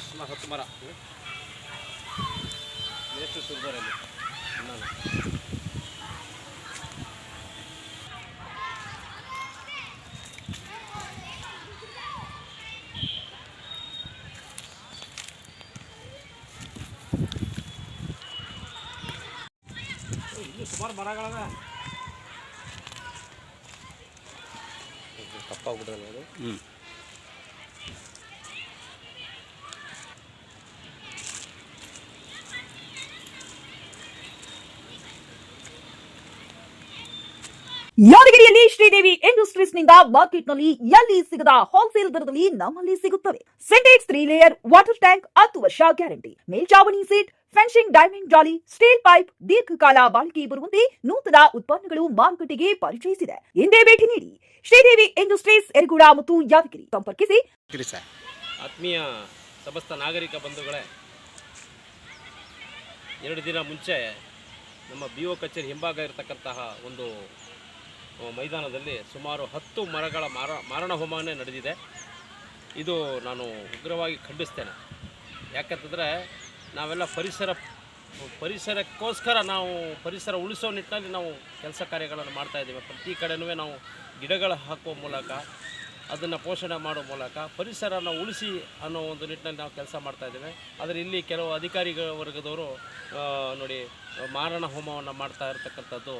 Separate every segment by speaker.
Speaker 1: ಸುಮಾರು ಹತ್ತು ಮರ ಎಷ್ಟು ಸುರಿದಾರಲ್ಲಿ ನಾನು ಇಲ್ಲಿ ಸುಮಾರು ಮರಗಳವೆ ತಪ್ಪಾಗ್ಬಿಟ್ಟಲ್ಲ ಅದು
Speaker 2: ಯಾದಗಿರಿಯಲ್ಲಿ ಶ್ರೀದೇವಿ ಇಂಡಸ್ಟ್ರೀಸ್ನಿಂದ ಮಾರ್ಕೆಟ್ನಲ್ಲಿ ಎಲ್ಲಿ ಸಿಗದ ಹೋಲ್ಸೇಲ್ ದರದಲ್ಲಿ ನಮ್ಮಲ್ಲಿ ಸಿಗುತ್ತವೆ. Sintex three layer water tank ಹತ್ತು ವರ್ಷ ಗ್ಯಾರಂಟಿ ಮೇಲ್ಚಾವಣಿ ಸೀಟ್ ಫೆನ್ಸಿಂಗ್ ಡೈಮಂಡ್ ಜಾಲಿ ಸ್ಟೀಲ್ ಪೈಪ್ ದೀರ್ಘಕಾಲ ಬಾಳಿಕೆ ಬರುವಂತೆ ನೂತನ ಉತ್ಪನ್ನಗಳು ಮಾರುಕಟ್ಟೆಗೆ ಪರಿಚಯಿಸಿದೆ. ಹಿಂದೆ ಭೇಟಿ ನೀಡಿ ಶ್ರೀದೇವಿ ಇಂಡಸ್ಟ್ರೀಸ್ ಎರಗೂಡ ಮತ್ತು ಯಾದಗಿರಿ ಸಂಪರ್ಕಿಸಿ.
Speaker 1: ಆತ್ಮೀಯ ಸಮಸ್ತ ನಾಗರಿಕ ಬಂಧುಗಳೇ ಎರಡು ದಿನ ಮುಂಚೆ ನಮ್ಮ ಬಿ ಒ ಕಚೇರಿ ಹಿಂಭಾಗ ಇರತಕ್ಕಂತಹ ಒಂದು ಮೈದಾನದಲ್ಲಿ ಸುಮಾರು ಹತ್ತು ಮರಗಳ ಮಾರ, ಮಾರಣ ಹೋಮನೇ ನಡೆದಿದೆ. ಇದು ನಾನು ಉಗ್ರವಾಗಿ ಖಂಡಿಸ್ತೇನೆ. ಯಾಕಂತಂದರೆ ನಾವೆಲ್ಲ ಪರಿಸರ, ಪರಿಸರಕ್ಕೋಸ್ಕರ ನಾವು ಪರಿಸರ ಉಳಿಸೋ ನಿಟ್ಟಿನಲ್ಲಿ ನಾವು ಕೆಲಸ ಕಾರ್ಯಗಳನ್ನು ಮಾಡ್ತಾ ಇದ್ದೇವೆ. ಪ್ರತಿ ಕಡೆನೂ ನಾವು ಗಿಡಗಳು ಹಾಕುವ ಮೂಲಕ, ಅದನ್ನು ಪೋಷಣೆ ಮಾಡೋ ಮೂಲಕ, ಪರಿಸರನ ಉಳಿಸಿ ಅನ್ನೋ ಒಂದು ನಿಟ್ಟಿನಲ್ಲಿ ನಾವು ಕೆಲಸ ಮಾಡ್ತಾ ಇದ್ದೇವೆ. ಆದರೆ ಇಲ್ಲಿ ಕೆಲವು ಅಧಿಕಾರಿಗಳ ವರ್ಗದವರು ನೋಡಿ, ಮಾರಣ ಹೋಮವನ್ನು ಮಾಡ್ತಾ ಇರತಕ್ಕಂಥದ್ದು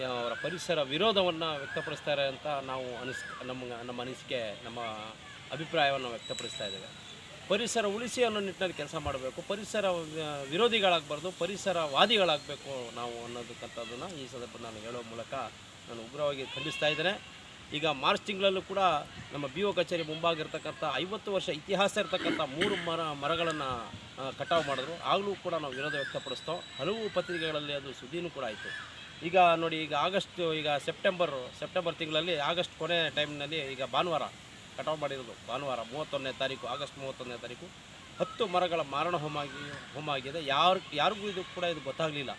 Speaker 1: ಅವರ ಪರಿಸರ ವಿರೋಧವನ್ನು ವ್ಯಕ್ತಪಡಿಸ್ತಾರೆ ಅಂತ ನಾವು ಅನಿಸ್, ನಮ್ಮ ನಮ್ಮ ಅನಿಸಿಕೆ, ನಮ್ಮ ಅಭಿಪ್ರಾಯವನ್ನು ವ್ಯಕ್ತಪಡಿಸ್ತಾ ಇದ್ದೇವೆ. ಪರಿಸರ ಉಳಿಸಿ ಅನ್ನೋ ನಿಟ್ಟಿನಲ್ಲಿ ಕೆಲಸ ಮಾಡಬೇಕು. ಪರಿಸರ ವಿರೋಧಿಗಳಾಗಬಾರ್ದು, ಪರಿಸರವಾದಿಗಳಾಗಬೇಕು ನಾವು ಅನ್ನೋದಕ್ಕಂಥದ್ದನ್ನು ಈ ಸಂದರ್ಭ ನಾನು ಹೇಳೋ ಮೂಲಕ ನಾನು ಉಗ್ರವಾಗಿ ಖಂಡಿಸ್ತಾ ಇದ್ದೇನೆ. ಈಗ ಮಾರ್ಚ್ ತಿಂಗಳಲ್ಲೂ ಕೂಡ ನಮ್ಮ ಬಿ ಒ ಕಚೇರಿ ಮುಂಭಾಗಿರ್ತಕ್ಕಂಥ ಐವತ್ತು ವರ್ಷ ಇತಿಹಾಸ ಇರತಕ್ಕಂಥ ಮೂರು ಮರ, ಮರಗಳನ್ನು ಕಟಾವು ಮಾಡಿದ್ರು. ಆಗಲೂ ಕೂಡ ನಾವು ವಿರೋಧ ವ್ಯಕ್ತಪಡಿಸ್ತೋ ಹಲವು ಪತ್ರಿಕೆಗಳಲ್ಲಿ ಅದು ಸುದ್ದಿನೂ ಕೂಡ ಆಯಿತು. ಈಗ ನೋಡಿ, ಈಗ ಆಗಸ್ಟ್, ಈಗ ಸೆಪ್ಟೆಂಬರ್ ಸೆಪ್ಟೆಂಬರ್ ತಿಂಗಳಲ್ಲಿ ಆಗಸ್ಟ್ ಕೊನೆ ಟೈಮ್ನಲ್ಲಿ ಈಗ ಭಾನುವಾರ ಕಟಾವು ಮಾಡಿರೋದು. ಭಾನುವಾರ ಮೂವತ್ತೊಂದನೇ ತಾರೀಕು, ಆಗಸ್ಟ್ ಮೂವತ್ತೊಂದನೇ ತಾರೀಕು. ಹತ್ತು ಮರಗಳ ಮಾರಣ ಹೋಮ ಆಗಿ, ಹೋಮ ಆಗಿದೆ. ಯಾರು, ಯಾರಿಗೂ ಇದು ಕೂಡ ಇದು ಗೊತ್ತಾಗಲಿಲ್ಲ.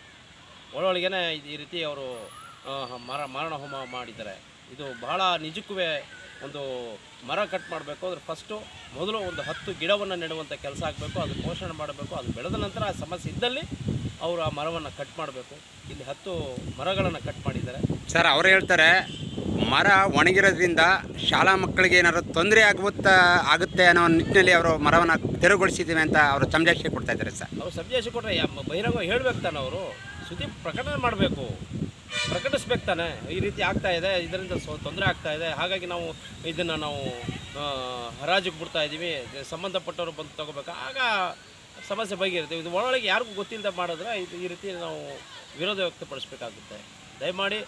Speaker 1: ಒಳೊಳಗೇನೆ ಈ ರೀತಿ ಅವರು ಮರ, ಮಾರಣ ಹೋಮ ಮಾಡಿದ್ದಾರೆ. ಇದು ಬಹಳ ನಿಜಕ್ಕೂ ಒಂದು ಮರ ಕಟ್ ಮಾಡಬೇಕು ಅಂದರೆ ಫಸ್ಟು ಮೊದಲು ಒಂದು ಹತ್ತು ಗಿಡವನ್ನು ನೆಡುವಂಥ ಕೆಲಸ ಆಗಬೇಕು ಅದು ಪೋಷಣೆ ಮಾಡಬೇಕು ಅದು ಬೆಳೆದ ನಂತರ ಆ ಸಮಸ್ಯೆ ಇದ್ದಲ್ಲಿ ಅವರು ಆ ಮರವನ್ನು ಕಟ್ ಮಾಡಬೇಕು. ಇಲ್ಲಿ ಹತ್ತು ಮರಗಳನ್ನು ಕಟ್ ಮಾಡಿದ್ದಾರೆ.
Speaker 3: ಸರ್ ಅವರು ಹೇಳ್ತಾರೆ ಮರ ಒಣಗಿರೋದ್ರಿಂದ ಶಾಲಾ ಮಕ್ಕಳಿಗೆ ಏನಾದ್ರು ತೊಂದರೆ ಆಗುತ್ತಾ ಆಗುತ್ತೆ ಅನ್ನೋ ನಿಟ್ಟಿನಲ್ಲಿ ಅವರು ಮರವನ್ನು ತೆರವುಗೊಳಿಸಿದ್ದೀವಿ ಅಂತ ಅವರು ಸಂಜಾಯಿಷಿ ಕೊಡ್ತಾ ಇದ್ದಾರೆ ಸರ್.
Speaker 1: ಅವ್ರು ಸಂದೇಶ ಕೊಟ್ಟರೆ ಬಹಿರಂಗ ಹೇಳ್ಬೇಕು ತಾನೆ ಅವರು. ಸುದ್ದಿ ಪ್ರಕಟಣೆ ಮಾಡಬೇಕು. ಪ್ರಕಟಿಸ್ಬೇಕು ತಾನೆ. ಈ ರೀತಿ ಆಗ್ತಾ ಇದೆ, ಇದರಿಂದ ತೊಂದರೆ ಆಗ್ತಾ ಇದೆ. ಹಾಗಾಗಿ ನಾವು ಇದನ್ನು ನಾವು ಹರಾಜಿಗೆ ಬಿಡ್ತಾ ಇದ್ದೀವಿ. ಸಂಬಂಧಪಟ್ಟವರು ಬಂದು ತಗೋಬೇಕು. ಆಗ ಸಮಸ್ಯೆ ಬಗೆಹರಿತೀವಿ ಇದು ಒಳಗೆ ಯಾರಿಗೂ ಗೊತ್ತಿಲ್ಲದೆ ಮಾಡಿದ್ರೆ ಇದು ಈ ರೀತಿ ನಾವು ವಿರೋಧ ವ್ಯಕ್ತಪಡಿಸ್ಬೇಕಾಗುತ್ತೆ. ದಯಮಾಡಿ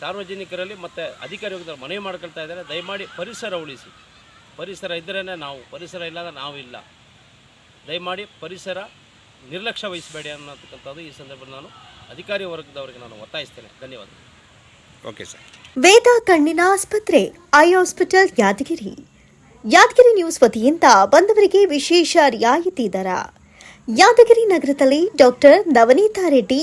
Speaker 1: ಸಾರ್ವಜನಿಕರಲ್ಲಿ ಮತ್ತು ಅಧಿಕಾರಿ ವರ್ಗದವ್ರು ಮನವಿ ಮಾಡ್ಕೊಳ್ತಾ ಇದ್ದಾರೆ. ದಯಮಾಡಿ ಪರಿಸರ ಉಳಿಸಿ. ಪರಿಸರ ಇದ್ದರೇ ನಾವು, ಪರಿಸರ ಇಲ್ಲಾಂದ್ರೆ ನಾವು ಇಲ್ಲ. ದಯಮಾಡಿ ಪರಿಸರ ನಿರ್ಲಕ್ಷ್ಯ ವಹಿಸಬೇಡಿ ಅನ್ನತಕ್ಕಂಥದ್ದು ಈ ಸಂದರ್ಭದಲ್ಲಿ ನಾನು ಅಧಿಕಾರಿ ವರ್ಗದವರಿಗೆ ನಾನು ಒತ್ತಾಯಿಸ್ತೇನೆ. ಧನ್ಯವಾದ
Speaker 3: ಓಕೆ ಸರ್
Speaker 4: ವೇದ ಕಣ್ಣಿನ ಆಸ್ಪತ್ರೆ eye hospital Yadgiri. Yadgiri news ವತಿಯಿಂದ ಬಂದವರಿಗೆ ವಿಶೇಷ ರಿಯಾಯಿತಿ ದರ. ಯಾದಗಿರಿ ನಗರದಲ್ಲಿ ಡಾಕ್ಟರ್ ನವನೀತಾ ರೆಡ್ಡಿ